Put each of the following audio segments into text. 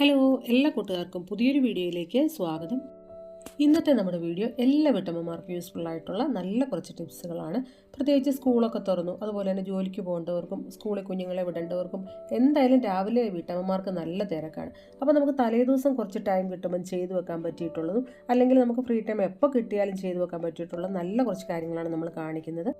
Hello എല്ലാ കൂട്ടുകാർക്കും പുതിയൊരു വീഡിയോയിലേക്ക് സ്വാഗതം. ഇന്നത്തെ നമ്മുടെ വീഡിയോ എല്ലാ വീട്ടമ്മമാർക്കും യൂസ്ഫുൾ ആയിട്ടുള്ള നല്ല കുറച്ച് ടിപ്സുകളാണ്. പ്രത്യേകിച്ച് സ്കൂളൊക്കെ തുറന്നു അതുപോലെ തന്നെ ജോലിക്ക് പോകേണ്ടവർക്കും സ്കൂളിൽ കുഞ്ഞുങ്ങളെ വിടേണ്ടവർക്കും എന്തായാലും രാവിലെ വീട്ടമ്മമാർക്ക് നല്ല തിരക്കാണ്. അപ്പോൾ നമുക്ക് തലേദിവസം കുറച്ച് ടൈം കിട്ടുമ്പോൾ ചെയ്തു വെക്കാൻ പറ്റിയിട്ടുള്ളതും അല്ലെങ്കിൽ നമുക്ക് ഫ്രീ ടൈം എപ്പോൾ കിട്ടിയാലും ചെയ്തു വെക്കാൻ പറ്റിയിട്ടുള്ള നല്ല കുറച്ച് കാര്യങ്ങളാണ് നമ്മൾ കാണിക്കുന്നത്.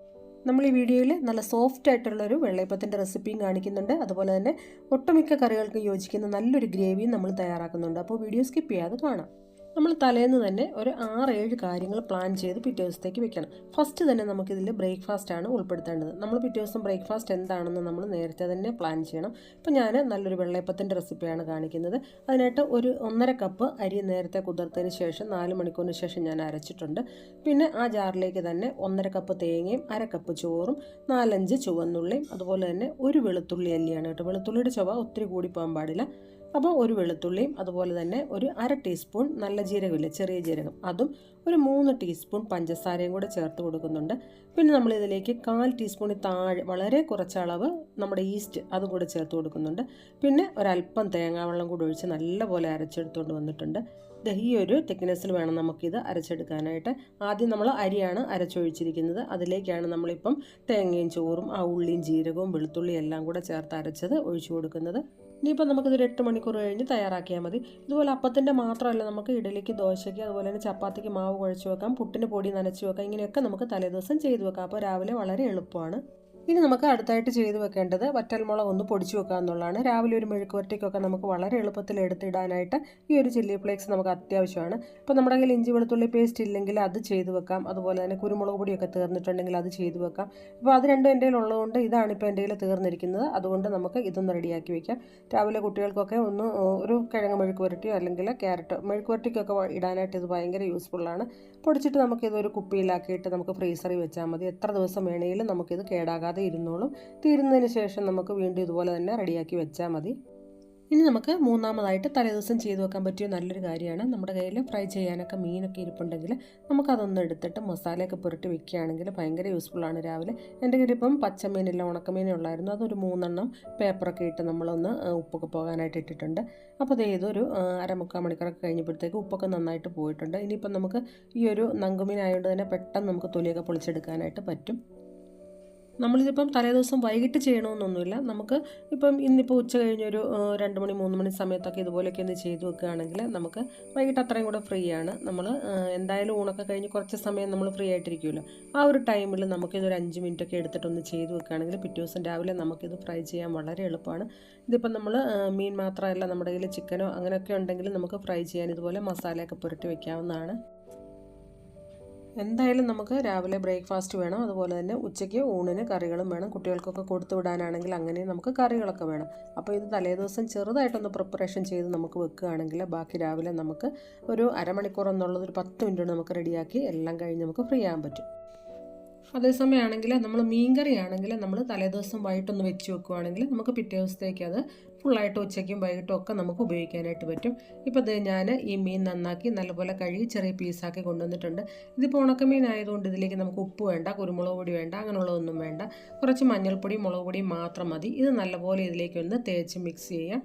നമ്മൾ ഈ വീഡിയോയിൽ നല്ല സോഫ്റ്റ് ആയിട്ടുള്ളൊരു വെള്ളയപ്പത്തിന്റെ റെസിപ്പിയും കാണിക്കുന്നുണ്ട്. അതുപോലെ തന്നെ ഒട്ടുമിക്ക കറികൾക്ക് യോജിക്കുന്ന നല്ലൊരു ഗ്രേവിയും നമ്മൾ തയ്യാറാക്കുന്നുണ്ട്. അപ്പോൾ വീഡിയോ സ്കിപ്പ് ചെയ്യാതെ കാണാം. നമ്മൾ തലേന്ന് തന്നെ ഒരു ആറ് ഏഴ് കാര്യങ്ങൾ പ്ലാൻ ചെയ്ത് പിറ്റേ ദിവസത്തേക്ക് വെക്കണം. ഫസ്റ്റ് തന്നെ നമുക്കിതിൽ ബ്രേക്ക്ഫാസ്റ്റ് ആണ് ഉൾപ്പെടുത്തേണ്ടത്. നമ്മൾ പിറ്റേ ദിവസം ബ്രേക്ക്ഫാസ്റ്റ് എന്താണെന്ന് നമ്മൾ നേരത്തെ തന്നെ പ്ലാൻ ചെയ്യണം. ഇപ്പോൾ ഞാൻ നല്ലൊരു വെള്ളയപ്പത്തിന്റെ റെസിപ്പിയാണ് കാണിക്കുന്നത്. അതിനായിട്ട് ഒരു ഒന്നര കപ്പ് അരി നേരത്തെ കുതിർത്തതിന് ശേഷം നാല് മണിക്കൂറിന് ശേഷം ഞാൻ അരച്ചിട്ടുണ്ട്. പിന്നെ ആ ജാറിലേക്ക് തന്നെ ഒന്നര കപ്പ് തേങ്ങയും അര കപ്പ് ചോറും നാലഞ്ച് ചുവന്നുള്ളിയും അതുപോലെ തന്നെ ഒരു വെളുത്തുള്ളി അല്ലിയാണ് കേട്ടോ. വെളുത്തുള്ളിയുടെ ചുവ ഒത്തിരി കൂടി പോകാൻ പാടില്ല. അപ്പോൾ ഒരു വെളുത്തുള്ളിയും അതുപോലെ തന്നെ ഒരു അര ടീസ്പൂൺ നല്ല ജീരകമില്ല ചെറിയ ജീരകം. അതും ഒരു മൂന്ന് ടീസ്പൂൺ പഞ്ചസാരയും കൂടെ ചേർത്ത് കൊടുക്കുന്നുണ്ട്. പിന്നെ നമ്മൾ ഇതിലേക്ക് കാൽ ടീസ്പൂണിൽ താഴെ വളരെ കുറച്ച് അളവ് നമ്മുടെ ഈസ്റ്റ് അതും കൂടെ ചേർത്ത് കൊടുക്കുന്നുണ്ട്. പിന്നെ ഒരല്പം തേങ്ങാവെള്ളം കൂടി ഒഴിച്ച് നല്ലപോലെ അരച്ചെടുത്തുകൊണ്ട് വന്നിട്ടുണ്ട്. ഈ ഒരു തിക്നെസ്സിൽ വേണം നമുക്കിത് അരച്ചെടുക്കാനായിട്ട്. ആദ്യം നമ്മൾ അരിയാണ് അരച്ചൊഴിച്ചിരിക്കുന്നത്. അതിലേക്കാണ് നമ്മളിപ്പം തേങ്ങയും ചോറും ആ ഉള്ളിയും ജീരകവും വെളുത്തുള്ളിയും എല്ലാം കൂടെ ചേർത്ത് അരച്ചത് ഒഴിച്ചു കൊടുക്കുന്നത്. ഇനിയിപ്പോൾ നമുക്കിതൊരു എട്ട് മണിക്കൂർ കഴിഞ്ഞ് തയ്യാറാക്കിയാൽ മതി. ഇതുപോലെ അപ്പത്തിന്റെ മാത്രമല്ല നമുക്ക് ഇഡലിക്ക് ദോശയ്ക്ക് അതുപോലെ തന്നെ ചപ്പാത്തിക്ക് മാവ് കുഴച്ച് വെക്കാം പുട്ടിന് പൊടി നനച്ച് വെക്കാം ഇങ്ങനെയൊക്കെ നമുക്ക് തലേദിവസം ചെയ്തു വെക്കാം. അപ്പോൾ രാവിലെ വളരെ എളുപ്പമാണ്. ഇനി നമുക്ക് അടുത്തായിട്ട് ചെയ്ത് വെക്കേണ്ടത് വറ്റൽമുളക് ഒന്ന് പൊടിച്ചു വെക്കുക എന്നുള്ളതാണ്. രാവിലെ ഒരു മെഴുക്ക് വരട്ടിക്കൊക്കെ നമുക്ക് വളരെ എളുപ്പത്തിൽ എടുത്തിടാനായിട്ട് ഈ ഒരു ചില്ലി ഫ്ലേക്സ് നമുക്ക് അത്യാവശ്യമാണ്. ഇപ്പോൾ നമ്മുടെ കയ്യിൽ ഇഞ്ചി വെളുത്തുള്ളി പേസ്റ്റ് ഇല്ലെങ്കിൽ അത് ചെയ്ത് വെക്കാം. അതുപോലെ തന്നെ കുരുമുളക് പൊടിയൊക്കെ തീർന്നിട്ടുണ്ടെങ്കിൽ അത് ചെയ്ത് വെക്കാം. അപ്പോൾ അത് രണ്ടും എന്റെ ഉള്ളതുകൊണ്ട് ഇതാണ് ഇപ്പോൾ എന്റെ കയ്യിൽ തീർന്നിരിക്കുന്നത്. അതുകൊണ്ട് നമുക്ക് ഇതൊന്ന് റെഡിയാക്കി വെക്കാം. രാവിലെ കുട്ടികൾക്കൊക്കെ ഒന്ന് ഒരു കിഴങ്ങ് മെഴുക്ക് വരട്ടിയോ അല്ലെങ്കിൽ ക്യാരറ്റ് മെഴുക്ക് വരട്ടിക്കൊക്കെ ഇടാനായിട്ട് ഇത് ഭയങ്കര യൂസ്ഫുള്ളാണ് പൊടിച്ചിട്ട് നമുക്കിതൊരു കുപ്പിയിലാക്കിയിട്ട് നമുക്ക് ഫ്രീസറിൽ വെച്ചാൽ മതി. എത്ര ദിവസം വേണമെങ്കിലും നമുക്കിത് കേടാകാതെ ഇരുന്നോളും. തീരുന്നതിന് ശേഷം നമുക്ക് വീണ്ടും ഇതുപോലെ തന്നെ റെഡിയാക്കി വെച്ചാൽ മതി. ഇനി നമുക്ക് മൂന്നാമതായിട്ട് തലേദിവസം ചെയ്തു വെക്കാൻ പറ്റിയ നല്ലൊരു കാര്യമാണ്. നമ്മുടെ കയ്യിൽ ഫ്രൈ ചെയ്യാനൊക്കെ മീനൊക്കെ ഇരിപ്പുണ്ടെങ്കിൽ നമുക്കതൊന്ന് എടുത്തിട്ട് മസാലയൊക്കെ പുരട്ടി വെക്കുകയാണെങ്കിൽ ഭയങ്കര യൂസ്ഫുള്ളാണ് രാവിലെ. എന്റെ കയ്യിൽ ഇപ്പം പച്ചമീനില്ല ഉണക്കമീനേ ഉള്ളായിരുന്നു. അതൊരു മൂന്നെണ്ണം പേപ്പറൊക്കെ ഇട്ട് നമ്മളൊന്ന് ഉപ്പൊക്കെ പോകാനായിട്ട് ഇട്ടിട്ടുണ്ട്. അപ്പോൾ അത് ഏതൊരു അരമുക്കാൽ മണിക്കൂറൊക്കെ കഴിഞ്ഞപ്പോഴത്തേക്ക് ഉപ്പൊക്കെ നന്നായിട്ട് പോയിട്ടുണ്ട്. ഇനിയിപ്പം നമുക്ക് ഈ ഒരു നങ്കുമീൻ ആയതുകൊണ്ട് തന്നെ പെട്ടെന്ന് നമുക്ക് തൊലിയൊക്കെ പൊളിച്ചെടുക്കാനായിട്ട് പറ്റും. നമ്മളിതിപ്പം തലേദിവസം വൈകിട്ട് ചെയ്യണമെന്നൊന്നുമില്ല നമുക്ക് ഇപ്പം ഇന്നിപ്പോൾ ഉച്ച കഴിഞ്ഞൊരു രണ്ട് മണി മൂന്ന് മണി സമയത്തൊക്കെ ഇതുപോലെയൊക്കെ ഒന്ന് ചെയ്തു വെക്കുകയാണെങ്കിൽ നമുക്ക് വൈകിട്ട് അത്രയും കൂടെ ഫ്രീ ആണ്. നമ്മൾ എന്തായാലും ഊണൊക്കെ കഴിഞ്ഞ് കുറച്ച് സമയം നമ്മൾ ഫ്രീ ആയിട്ടിരിക്കുമല്ലോ ആ ഒരു ടൈമിൽ നമുക്കിതൊരു അഞ്ച് മിനിറ്റൊക്കെ എടുത്തിട്ടൊന്ന് ചെയ്തു വെക്കുകയാണെങ്കിൽ പിറ്റേ ദിവസം രാവിലെ നമുക്കിത് ഫ്രൈ ചെയ്യാൻ വളരെ എളുപ്പമാണ്. ഇതിപ്പം നമ്മൾ മീൻ മാത്രമല്ല നമ്മുടെ കയ്യിൽ ചിക്കനോ അങ്ങനെയൊക്കെ ഉണ്ടെങ്കിൽ നമുക്ക് ഫ്രൈ ചെയ്യാൻ ഇതുപോലെ മസാലയൊക്കെ പുരട്ടി വെക്കാവുന്നതാണ്. എന്തായാലും നമുക്ക് രാവിലെ ബ്രേക്ക്ഫാസ്റ്റ് വേണം. അതുപോലെ തന്നെ ഉച്ചയ്ക്ക് ഊണിന് കറികളും വേണം. കുട്ടികൾക്കൊക്കെ കൊടുത്തു വിടാനാണെങ്കിൽ അങ്ങനെ നമുക്ക് കറികളൊക്കെ വേണം. അപ്പോൾ ഇത് തലേദിവസം ചെറുതായിട്ടൊന്ന് പ്രിപ്പറേഷൻ ചെയ്ത് നമുക്ക് വെക്കുകയാണെങ്കിൽ ബാക്കി രാവിലെ നമുക്ക് ഒരു അരമണിക്കൂർ എന്നുള്ളത് ഒരു പത്ത് മിനിറ്റ് നമുക്ക് റെഡിയാക്കി എല്ലാം കഴിഞ്ഞ് നമുക്ക് ഫ്രീ ആകാൻ പറ്റും. അതേസമയമാണെങ്കിൽ നമ്മൾ മീൻകറി ആണെങ്കിൽ നമ്മൾ തലേദിവസം വൈകിട്ടൊന്ന് വെച്ച് വെക്കുവാണെങ്കിൽ നമുക്ക് പിറ്റേ ദിവസത്തേക്ക് അത് ഫുള്ളായിട്ട് ഉച്ചയ്ക്കും വൈകിട്ടും ഒക്കെ നമുക്ക് ഉപയോഗിക്കാനായിട്ട് പറ്റും. ഇപ്പോൾ ഇത് ഞാൻ ഈ മീൻ നന്നാക്കി നല്ലപോലെ കഴുകി ചെറിയ പീസാക്കി കൊണ്ടുവന്നിട്ടുണ്ട്. ഇതിപ്പോൾ ഉണക്കമീൻ ആയതുകൊണ്ട് ഇതിലേക്ക് നമുക്ക് ഉപ്പ് വേണ്ട കുരുമുളക് പൊടി വേണ്ട അങ്ങനെയുള്ളതൊന്നും വേണ്ട. കുറച്ച് മഞ്ഞൾപ്പൊടി മുളക് പൊടി മാത്രം മതി. ഇത് നല്ലപോലെ ഇതിലേക്ക് ഒന്ന് തേച്ച് മിക്സ് ചെയ്യാം.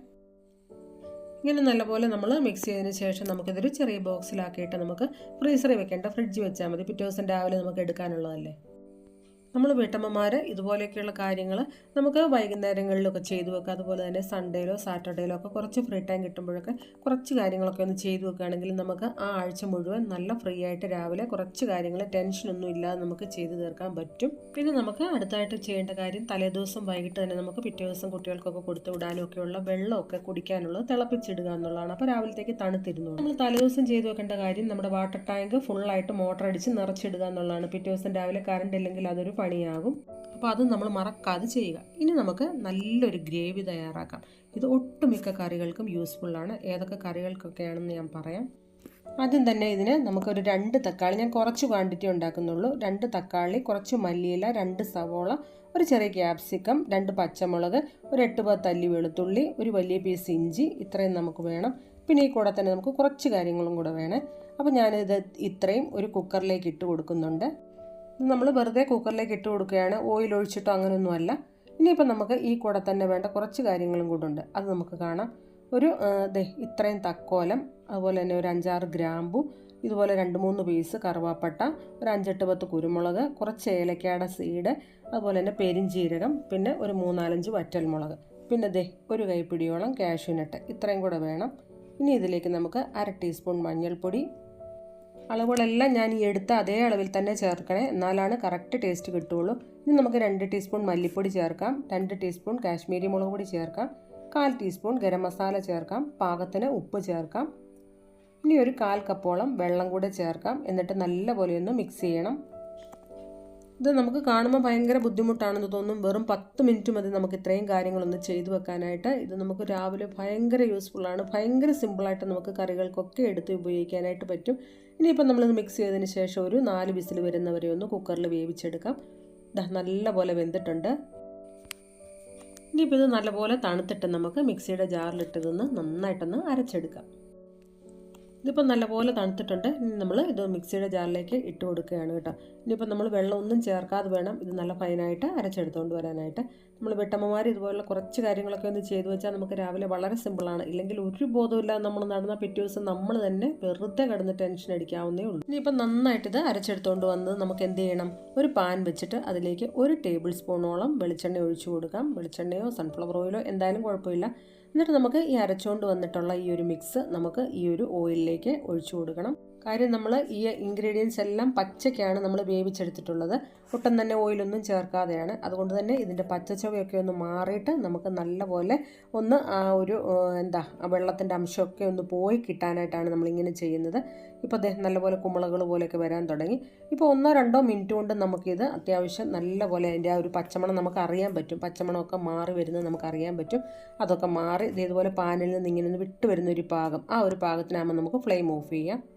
ഇങ്ങനെ നല്ലപോലെ നമ്മൾ മിക്സ് ചെയ്തതിന് ശേഷം നമുക്കിതൊരു ചെറിയ ബോക്സിലാക്കിയിട്ട് നമുക്ക് ഫ്രീസറിൽ വെക്കേണ്ട ഫ്രിഡ്ജ് വെച്ചാൽ മതി. പിറ്റേ ദിവസം രാവിലെ നമുക്ക് എടുക്കാനുള്ളതല്ലേ? നമ്മൾ വീട്ടമ്മമാർ ഇതുപോലെയൊക്കെയുള്ള കാര്യങ്ങൾ നമുക്ക് വൈകുന്നേരങ്ങളിലൊക്കെ ചെയ്തു വെക്കുക. അതുപോലെ തന്നെ സൺഡേയിലോ സാറ്റർഡേയിലോ ഒക്കെ കുറച്ച് ഫ്രീ ടൈം കിട്ടുമ്പോഴൊക്കെ കുറച്ച് കാര്യങ്ങളൊക്കെ ഒന്ന് ചെയ്തു വെക്കുകയാണെങ്കിൽ നമുക്ക് ആ ആഴ്ച മുഴുവൻ നല്ല ഫ്രീ ആയിട്ട് രാവിലെ കുറച്ച് കാര്യങ്ങൾ ടെൻഷനൊന്നും ഇല്ലാതെ നമുക്ക് ചെയ്തു തീർക്കാൻ പറ്റും. പിന്നെ നമുക്ക് അടുത്തായിട്ട് ചെയ്യേണ്ട കാര്യം തലേദിവസം വൈകിട്ട് തന്നെ നമുക്ക് പിറ്റേ ദിവസം കുട്ടികൾക്കൊക്കെ കൊടുത്തു വിടാനും ഒക്കെയുള്ള വെള്ളമൊക്കെ കുടിക്കാനുള്ളത് തിളപ്പിച്ചിടുക എന്നുള്ളതാണ്. അപ്പോൾ രാവിലത്തേക്ക് തണുത്തിരുന്നു നമ്മൾ തലേദിവസം ചെയ്തു വെക്കേണ്ട കാര്യം നമ്മുടെ വാട്ടർ ടാങ്ക് ഫുള്ളായിട്ട് മോട്ടർ അടിച്ച് നിറച്ചിടുക എന്നുള്ളതാണ്. പിറ്റേ ദിവസം രാവിലെ കറണ്ട് ഇല്ലെങ്കിൽ അതൊരു പണിയാകും. അപ്പോൾ അത് നമ്മൾ മറക്കാതെ ചെയ്യുക. ഇനി നമുക്ക് നല്ലൊരു ഗ്രേവി തയ്യാറാക്കാം. ഇത് ഒട്ടുമിക്ക കറികൾക്കും യൂസ്ഫുള്ളാണ് ഏതൊക്കെ കറികൾക്കൊക്കെയാണെന്ന് ഞാൻ പറയാം. ആദ്യം തന്നെ ഇതിന് നമുക്കൊരു രണ്ട് തക്കാളി ഞാൻ കുറച്ച് ക്വാണ്ടിറ്റി ഉണ്ടാക്കുന്നുള്ളൂ. രണ്ട് തക്കാളി കുറച്ച് മല്ലിയില രണ്ട് സവോള ഒരു ചെറിയ ക്യാപ്സിക്കം രണ്ട് പച്ചമുളക് ഒരു എട്ട് പത്ത് അല്ലി വെളുത്തുള്ളി ഒരു വലിയ പീസ് ഇഞ്ചി ഇത്രയും നമുക്ക് വേണം. പിന്നെ ഈ കൂടെ തന്നെ നമുക്ക് കുറച്ച് കാര്യങ്ങളും കൂടെ വേണേ. അപ്പോൾ ഞാനിത് ഇത്രയും ഒരു കുക്കറിലേക്ക് ഇട്ട് കൊടുക്കുന്നുണ്ട്. നമ്മൾ വെറുതെ കുക്കറിലേക്ക് ഇട്ട് കൊടുക്കുകയാണ്. ഓയിൽ ഒഴിച്ചിട്ടോ അങ്ങനെയൊന്നുമല്ല ഇനിയിപ്പോൾ നമുക്ക് ഈ കൂടെ തന്നെ വേണ്ട കുറച്ച് കാര്യങ്ങളും കൂടെ അത് നമുക്ക് കാണാം. ഒരു ഇത്രയും തക്കോലം അതുപോലെ തന്നെ ഒരു അഞ്ചാറ് ഗ്രാമ്പു ഇതുപോലെ രണ്ട് മൂന്ന് പീസ് കറുവാപ്പട്ട ഒരു അഞ്ചെട്ട് പത്ത് കുരുമുളക് കുറച്ച് ഏലക്കാട സീഡ് അതുപോലെ തന്നെ പെരിഞ്ചീരകം പിന്നെ ഒരു മൂന്നാലഞ്ച് വറ്റൽമുളക്. പിന്നെ ദേ ഒരു കൈപ്പിടിയോളം കാഷ്യൂനട്ട് ഇത്രയും കൂടെ വേണം. ഇനി ഇതിലേക്ക് നമുക്ക് അര ടീസ്പൂൺ മഞ്ഞൾപ്പൊടി അളവുകളെല്ലാം ഞാൻ ഈ എടുത്ത അതേ അളവിൽ തന്നെ ചേർക്കണേ. എന്നാലാണ് കറക്റ്റ് ടേസ്റ്റ് കിട്ടുള്ളൂ ഇനി നമുക്ക് രണ്ട് ടീസ്പൂൺ മല്ലിപ്പൊടി ചേർക്കാം. രണ്ട് ടീസ്പൂൺ കാശ്മീരി മുളക് പൊടി ചേർക്കാം. കാൽ ടീസ്പൂൺ ഗരം മസാല ചേർക്കാം. പാകത്തിന് ഉപ്പ് ചേർക്കാം. ഇനി ഒരു കാൽ കപ്പോളം വെള്ളം കൂടെ ചേർക്കാം. എന്നിട്ട് നല്ലപോലെ ഒന്ന് മിക്സ് ചെയ്യണം. ഇത് നമുക്ക് കാണുമ്പോൾ ഭയങ്കര ബുദ്ധിമുട്ടാണെന്ന് തോന്നും. വെറും പത്ത് മിനിറ്റ് മതി നമുക്ക് ഇത്രയും കാര്യങ്ങളൊന്ന് ചെയ്തു വെക്കാനായിട്ട്. ഇത് നമുക്ക് രാവിലെ ഭയങ്കര യൂസ്ഫുള്ളാണ് ഭയങ്കര സിമ്പിളായിട്ട് നമുക്ക് കറികൾക്കൊക്കെ എടുത്ത് ഉപയോഗിക്കാനായിട്ട് പറ്റും. ഇനിയിപ്പോൾ നമ്മൾ മിക്സ് ചെയ്തതിന് ശേഷം ഒരു നാല് വിസിൽ വരുന്നവരെ ഒന്ന് കുക്കറിൽ വേവിച്ചെടുക്കാം. ദാ നല്ലപോലെ വെന്തിട്ടുണ്ട്. ഇനിയിപ്പോൾ ഇത് നല്ലപോലെ തണുത്തിട്ട് നമുക്ക് മിക്സിയുടെ ജാറിലിട്ടതൊന്ന് നന്നായിട്ടൊന്ന് അരച്ചെടുക്കാം. ഇതിപ്പോൾ നല്ലപോലെ തണുത്തിട്ടുണ്ട്. ഇനി നമ്മൾ ഇത് മിക്സിയുടെ ജാറിലേക്ക് ഇട്ട് കൊടുക്കുകയാണ് കേട്ടോ. ഇനിയിപ്പോൾ നമ്മൾ വെള്ളമൊന്നും ചേർക്കാതെ വേണം ഇത് നല്ല ഫൈനായിട്ട് അരച്ചെടുത്തുകൊണ്ട് വരാനായിട്ട്. നമ്മൾ വെട്ടമ്മമാർ ഇതുപോലുള്ള കുറച്ച് കാര്യങ്ങളൊക്കെ ഒന്ന് ചെയ്തു വെച്ചാൽ നമുക്ക് രാവിലെ വളരെ സിമ്പിളാണ്. ഇല്ലെങ്കിൽ ഒരു ബോധമില്ലാതെ നമ്മൾ നടന്ന പിറ്റേ ദിവസം നമ്മൾ തന്നെ വെറുതെ കിടന്ന് ടെൻഷൻ അടിക്കാവുന്നേ ഉള്ളൂ. ഇനിയിപ്പോൾ നന്നായിട്ട് ഇത് അരച്ചെടുത്തുകൊണ്ട് വന്ന് നമുക്ക് എന്ത് ചെയ്യണം? ഒരു പാൻ വെച്ചിട്ട് അതിലേക്ക് ഒരു ടേബിൾ സ്പൂണോളം വെളിച്ചെണ്ണ ഒഴിച്ചു കൊടുക്കാം. വെളിച്ചെണ്ണയോ സൺഫ്ലവർ ഓയിലോ എന്തായാലും കുഴപ്പമില്ല. എന്നിട്ട് നമുക്ക് ഈ അരച്ചുകൊണ്ട് വന്നിട്ടുള്ള ഈ ഒരു മിക്സ് നമുക്ക് ഈ ഒരു ഓയിലിലേക്ക് ഒഴിച്ചു കൊടുക്കണം. കാര്യം നമ്മൾ ഈ ഇൻഗ്രീഡിയൻസ് എല്ലാം പച്ചയ്ക്കാണ് നമ്മൾ വേവിച്ചെടുത്തിട്ടുള്ളത്. ഒട്ടും തന്നെ ഓയിലൊന്നും ചേർക്കാതെയാണ്. അതുകൊണ്ട് തന്നെ ഇതിന്റെ പച്ചച്ചവയൊക്കെ ഒന്ന് മാറിയിട്ട് നമുക്ക് നല്ലപോലെ ഒന്ന് ആ ഒരു എന്താ വെള്ളത്തിന്റെ അംശമൊക്കെ ഒന്ന് പോയി കിട്ടാനായിട്ടാണ് നമ്മളിങ്ങനെ ചെയ്യുന്നത്. ഇപ്പോൾ അദ്ദേഹം നല്ലപോലെ കുമ്പളകൾ പോലെയൊക്കെ വരാൻ തുടങ്ങി. ഇപ്പോൾ ഒന്നോ രണ്ടോ മിനിറ്റ് കൊണ്ട് നമുക്കിത് അത്യാവശ്യം നല്ലപോലെ അതിന്റെ ആ ഒരു പച്ചമണം നമുക്ക് അറിയാൻ പറ്റും. പച്ചമണമൊക്കെ മാറി വരുന്നത് നമുക്ക് അറിയാൻ പറ്റും. അതൊക്കെ മാറി ഇതേപോലെ പാനിൽ നിന്ന് ഇങ്ങനെ ഒന്ന് വിട്ട് വരുന്ന ഒരു പാകം. ആ ഒരു പാകത്തിനാകുമ്പോൾ നമുക്ക് ഫ്ലെയിം ഓഫ് ചെയ്യാം.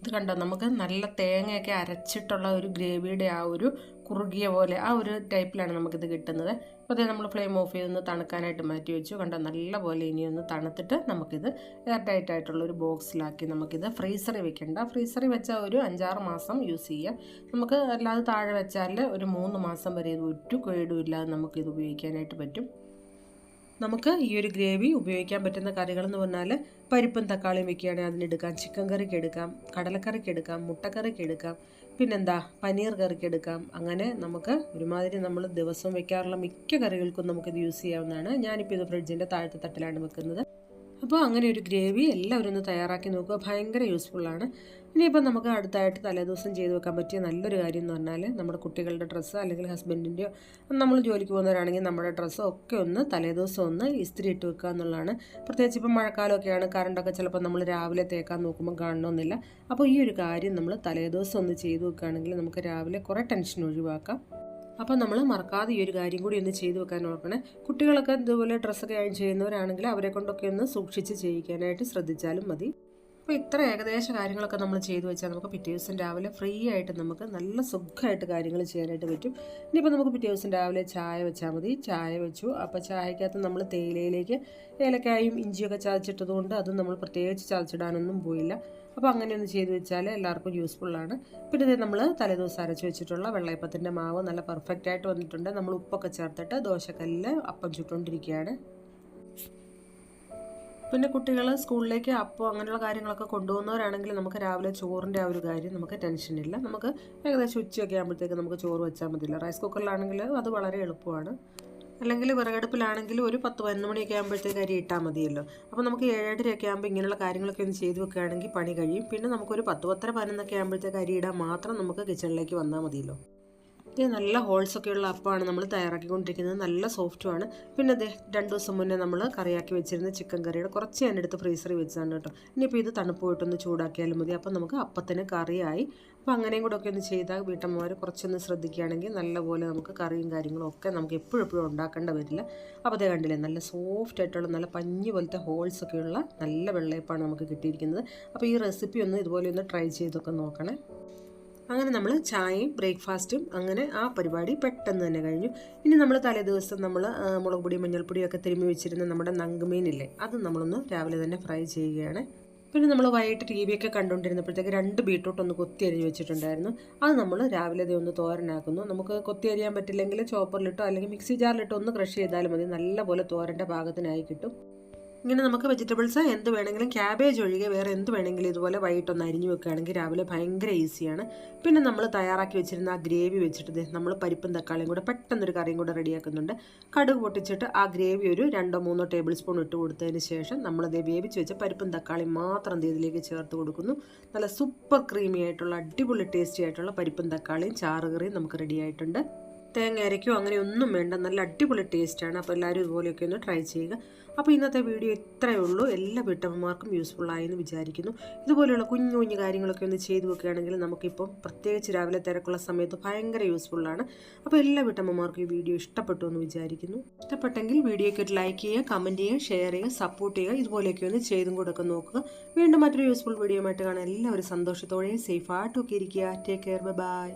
ഇത് കണ്ടോ? നമുക്ക് നല്ല തേങ്ങയൊക്കെ അരച്ചിട്ടുള്ള ഒരു ഗ്രേവിയുടെ ആ ഒരു കുറുകിയ പോലെ ആ ഒരു ടൈപ്പിലാണ് നമുക്കിത് കിട്ടുന്നത്. അപ്പോൾ അതേ നമ്മൾ ഫ്ലെയിം ഓഫ് ചെയ്തൊന്ന് തണുക്കാനായിട്ട് മാറ്റി വെച്ചു. കണ്ടോ? നല്ല പോലെ ഇനി ഒന്ന് തണുത്തിട്ട് നമുക്കിത് എയർ ടൈറ്റ് ആയിട്ടുള്ള ഒരു ബോക്സിലാക്കി നമുക്കിത് ഫ്രീസറിൽ വെക്കണ്ട. ഫ്രീസറിൽ വെച്ചാൽ ഒരു അഞ്ചാറ് മാസം യൂസ് ചെയ്യാം. നമുക്ക് അല്ലാതെ താഴെ വെച്ചാൽ ഒരു മൂന്ന് മാസം വരെ ഇത് ഒറ്റ കേടുമില്ലാതെ നമുക്കിത് ഉപയോഗിക്കാനായിട്ട് പറ്റും. നമുക്ക് ഈ ഒരു ഗ്രേവി ഉപയോഗിക്കാൻ പറ്റുന്ന കറികൾ എന്ന് പറഞ്ഞാൽ പരിപ്പും തക്കാളിയും വെക്കുകയാണെങ്കിൽ അതിനെടുക്കാം. ചിക്കൻ കറിക്ക് എടുക്കാം. കടലക്കറിക്ക് എടുക്കാം. മുട്ടക്കറിക്ക് എടുക്കാം. പിന്നെന്താ? പനീർ കറിക്ക് എടുക്കാം. അങ്ങനെ നമുക്ക് ഒരുമാതിരി നമ്മൾ ദിവസം വെക്കാറുള്ള മിക്ക കറികൾക്കും നമുക്കിത് യൂസ് ചെയ്യാവുന്നതാണ്. ഞാനിപ്പോൾ ഇത് ഫ്രിഡ്ജിന്റെ താഴത്തെ തട്ടിലാണ് വെക്കുന്നത്. അപ്പോൾ അങ്ങനെ ഒരു ഗ്രേവി എല്ലാവരും ഒന്ന് തയ്യാറാക്കി നോക്കുക. ഭയങ്കര യൂസ്ഫുള്ളാണ് ഇനിയിപ്പോൾ നമുക്ക് അടുത്തായിട്ട് തലേദിവസം ചെയ്ത് വെക്കാൻ പറ്റിയ നല്ലൊരു കാര്യം എന്ന് പറഞ്ഞാൽ നമ്മുടെ കുട്ടികളുടെ ഡ്രസ്സ് അല്ലെങ്കിൽ ഹസ്ബൻഡിന്റെയോ നമ്മൾ ജോലിക്ക് പോകുന്നവരാണെങ്കിൽ നമ്മുടെ ഡ്രസ്സോ ഒക്കെ ഒന്ന് തലേദിവസം ഒന്ന് ഇസ്തിരി ഇട്ട് വെക്കുക എന്നുള്ളതാണ്. പ്രത്യേകിച്ച് ഇപ്പം മഴക്കാലമൊക്കെയാണ്. കറണ്ടൊക്കെ ചിലപ്പോൾ നമ്മൾ രാവിലെ തേക്കാൻ നോക്കുമ്പോൾ കാണണമെന്നില്ല. അപ്പോൾ ഈ ഒരു കാര്യം നമ്മൾ തലേദിവസം ഒന്ന് ചെയ്ത് വെക്കുകയാണെങ്കിൽ നമുക്ക് രാവിലെ കുറേ ടെൻഷൻ ഒഴിവാക്കാം. അപ്പോൾ നമ്മൾ മറക്കാതെ ഈ ഒരു കാര്യം കൂടി ഒന്ന് ചെയ്തു വെക്കാൻ ഓർക്കണേ കുട്ടികളൊക്കെ ഇതുപോലെ ഡ്രസ്സൊക്കെ അയൺ ചെയ്യുന്നവരാണെങ്കിൽ അവരെ കൊണ്ടൊക്കെ ഒന്ന് സൂക്ഷിച്ച് ചെയ്യിക്കാനായിട്ട് ശ്രദ്ധിച്ചാലും മതി. അപ്പോൾ ഇത്ര ഏകദേശ കാര്യങ്ങളൊക്കെ നമ്മൾ ചെയ്തു വെച്ചാൽ നമുക്ക് പിറ്റേ ദിവസം രാവിലെ ഫ്രീ ആയിട്ട് നമുക്ക് നല്ല സുഖമായിട്ട് കാര്യങ്ങൾ ചെയ്യാനായിട്ട് പറ്റും. ഇനിയിപ്പോൾ നമുക്ക് പിറ്റേ ദിവസം രാവിലെ ചായ വെച്ചാൽ മതി. ചായ വെച്ചു. അപ്പോൾ ചായക്കകത്ത് നമ്മൾ തേയിലയിലേക്ക് ഏലക്കായും ഇഞ്ചിയൊക്കെ ചതച്ചിട്ടതുകൊണ്ട് അതും നമ്മൾ പ്രത്യേകിച്ച് ചതച്ചിടാനൊന്നും പോയില്ല. അപ്പോൾ അങ്ങനെ ഒന്ന് ചെയ്ത് വെച്ചാൽ എല്ലാവർക്കും യൂസ്ഫുള്ളാണ് പിന്നെ ഇത് നമ്മൾ തലേദിവസം അരച്ച് വെച്ചിട്ടുള്ള വെള്ളയപ്പത്തിന്റെ മാവ് നല്ല പെർഫെക്റ്റ് ആയിട്ട് വന്നിട്ടുണ്ട്. നമ്മൾ ഉപ്പൊക്കെ ചേർത്തിട്ട് ദോശക്കല്ലിൽ അപ്പം ചുട്ടുകൊണ്ടിരിക്കുകയാണ് പിന്നെ കുട്ടികൾ സ്കൂളിലേക്ക് അപ്പോൾ അങ്ങനെയുള്ള കാര്യങ്ങളൊക്കെ കൊണ്ടുപോകുന്നവരാണെങ്കിൽ നമുക്ക് രാവിലെ ചോറിന്റെ ആ ഒരു കാര്യം നമുക്ക് ടെൻഷനില്ല നമുക്ക് ഏകദേശം ഉച്ചയൊക്കെ ആകുമ്പോഴത്തേക്ക് നമുക്ക് ചോറ് വെച്ചാൽ മതിയില്ല. റൈസ് കുക്കറിലാണെങ്കിൽ അത് വളരെ എളുപ്പമാണ്. അല്ലെങ്കിൽ വിറകടുപ്പിലാണെങ്കിൽ ഒരു പത്ത് പതിനൊന്ന് മണിയൊക്കെ ആകുമ്പോഴത്തേക്ക് അരി ഇട്ടാൽ മതിയല്ലോ. അപ്പോൾ നമുക്ക് ഏഴരയൊക്കെ ആകുമ്പോൾ ഇങ്ങനെയുള്ള കാര്യങ്ങളൊക്കെ ഒന്ന് ചെയ്ത് വെക്കുകയാണെങ്കിൽ പണി കഴിയും. പിന്നെ നമുക്കൊരു പത്ത് പത്തര പതിനൊന്നൊക്കെ ആകുമ്പോഴത്തേക്ക് അരി ഇടാൻ മാത്രം നമുക്ക് കിച്ചണിലേക്ക് വന്നാൽ മതിയല്ലോ. ഇത് നല്ല ഹോൾസ് ഒക്കെയുള്ള അപ്പമാണ് നമ്മൾ തയ്യാറാക്കിക്കൊണ്ടിരിക്കുന്നത്. നല്ല സോഫ്റ്റുമാണ് പിന്നെ അതെ രണ്ട് ദിവസം മുന്നേ നമ്മൾ കറിയാക്കി വെച്ചിരുന്ന ചിക്കൻ കറിയുടെ കുറച്ച് ഞാൻ എടുത്ത് ഫ്രീസറിൽ വെച്ചതാണ് കേട്ടോ. ഇനിയിപ്പോൾ ഇത് തണുപ്പ് പോയിട്ടൊന്ന് ചൂടാക്കിയാലും മതി. അപ്പോൾ നമുക്ക് അപ്പത്തിന് കറിയായി. അപ്പോൾ അങ്ങനെയും കൂടെ ഒക്കെ ഒന്ന് ചെയ്താൽ വീട്ടമ്മമാർ കുറച്ചൊന്ന് ശ്രദ്ധിക്കുകയാണെങ്കിൽ നല്ലപോലെ നമുക്ക് കറിയും കാര്യങ്ങളും ഒക്കെ നമുക്ക് എപ്പോഴും ഉണ്ടാക്കേണ്ട വരില്ല. അപ്പോൾ അതേ കണ്ടില്ലേ നല്ല സോഫ്റ്റ് ആയിട്ടുള്ള നല്ല പഞ്ഞി പോലത്തെ ഹോൾസ് ഒക്കെയുള്ള നല്ല വെള്ളയപ്പാണ് നമുക്ക് കിട്ടിയിരിക്കുന്നത്. അപ്പോൾ ഈ റെസിപ്പി ഒന്ന് ഇതുപോലെ ഒന്ന് ട്രൈ ചെയ്തൊക്കെ നോക്കണേ. അങ്ങനെ നമ്മൾ ചായയും ബ്രേക്ക്ഫാസ്റ്റും അങ്ങനെ ആ പരിപാടി പെട്ടെന്ന് തന്നെ കഴിഞ്ഞു. ഇനി നമ്മൾ തലേ ദിവസം നമ്മൾ മുളക് പൊടി മഞ്ഞൾപ്പൊടിയും ഒക്കെ തിരുമ്മി വെച്ചിരുന്ന നമ്മുടെ നങ്കുമീനില്ലേ അത് നമ്മളൊന്ന് രാവിലെ തന്നെ ഫ്രൈ ചെയ്യുകയാണ്. പിന്നെ നമ്മൾ വൈകിട്ട് ടി വി ഒക്കെ കണ്ടുകൊണ്ടിരുന്നപ്പോഴത്തേക്ക് രണ്ട് ബീട്രൂട്ട് ഒന്ന് കൊത്തി അരിഞ്ഞ് വെച്ചിട്ടുണ്ടായിരുന്നു. അത് നമ്മൾ രാവിലെ ഒന്ന് തോരനാക്കുന്നു. നമുക്ക് കൊത്തി അരിയാൻ പറ്റില്ലെങ്കിൽ ചോപ്പറിലിട്ടോ അല്ലെങ്കിൽ മിക്സി ജാറിലിട്ടോ ഒന്ന് ക്രഷ് ചെയ്താലും മതി. നല്ലപോലെ തോരന്റെ ഭാഗത്തിനായി കിട്ടും. ഇങ്ങനെ നമുക്ക് വെജിറ്റബിൾസ് എന്ത് വേണമെങ്കിലും ക്യാബേജ് ഒഴികെ വേറെ എന്ത് വേണമെങ്കിലും ഇതുപോലെ വൈകിട്ടൊന്ന് അരിഞ്ഞു വെക്കുകയാണെങ്കിൽ രാവിലെ ഭയങ്കര ഈസിയാണ് പിന്നെ നമ്മൾ തയ്യാറാക്കി വെച്ചിരുന്ന ആ ഗ്രേവി വെച്ചിട്ട് നമ്മൾ പരിപ്പും തക്കാളിയും കൂടെ പെട്ടെന്നൊരു കറിയും കൂടെ റെഡിയാക്കുന്നുണ്ട് കടുക് പൊട്ടിച്ചിട്ട് ആ ഗ്രേവി ഒരു രണ്ടോ മൂന്നോ ടേബിൾ സ്പൂൺ ഇട്ട് കൊടുത്തതിന് ശേഷം നമ്മളത് വേവിച്ച് വെച്ച പരിപ്പും തക്കാളിയും മാത്രം ഇതിലേക്ക് ചേർത്ത് കൊടുക്കുന്നു. നല്ല സൂപ്പർ ക്രീമി ആയിട്ടുള്ള അടിപൊളി ടേസ്റ്റി ആയിട്ടുള്ള പരിപ്പും തക്കാളിയും ചാറുകറിയും നമുക്ക് റെഡി ആയിട്ടുണ്ട്. തേങ്ങ അരയ്ക്കോ അങ്ങനെ ഒന്നും വേണ്ട. നല്ല അടിപൊളി ടേസ്റ്റാണ്. അപ്പോൾ എല്ലാവരും ഇതുപോലെയൊക്കെ ഒന്ന് ട്രൈ ചെയ്യുക. അപ്പോൾ ഇന്നത്തെ വീഡിയോ ഇത്രയേ ഉള്ളൂ. എല്ലാ വീട്ടമ്മമാർക്കും യൂസ്ഫുൾ ആയെന്ന് വിചാരിക്കുന്നു. ഇതുപോലെയുള്ള കുഞ്ഞു കുഞ്ഞു കാര്യങ്ങളൊക്കെ ഒന്ന് ചെയ്തു വെക്കുകയാണെങ്കിൽ നമുക്കിപ്പം പ്രത്യേകിച്ച് രാവിലെ തിരക്കുള്ള സമയത്ത് ഭയങ്കര യൂസ്ഫുള്ളാണ് അപ്പോൾ എല്ലാ വീട്ടമ്മമാർക്കും ഈ വീഡിയോ ഇഷ്ടപ്പെട്ടു എന്ന് വിചാരിക്കുന്നു. ഇഷ്ടപ്പെട്ടെങ്കിൽ വീഡിയോയ്ക്ക് ഒരു ലൈക്ക് ചെയ്യുക കമന്റ് ചെയ്യുക ഷെയർ ചെയ്യുക സപ്പോർട്ട് ചെയ്യുക. ഇതുപോലെയൊക്കെ ഒന്ന് ചെയ്തും കൊടുക്കുക നോക്കുക. വീണ്ടും മറ്റൊരു യൂസ്ഫുൾ വീഡിയോ ആയിട്ട് കാണാൻ എല്ലാവരും സന്തോഷത്തോടെയും സേഫായിട്ടൊക്കെ ഇരിക്കുക. Take care bye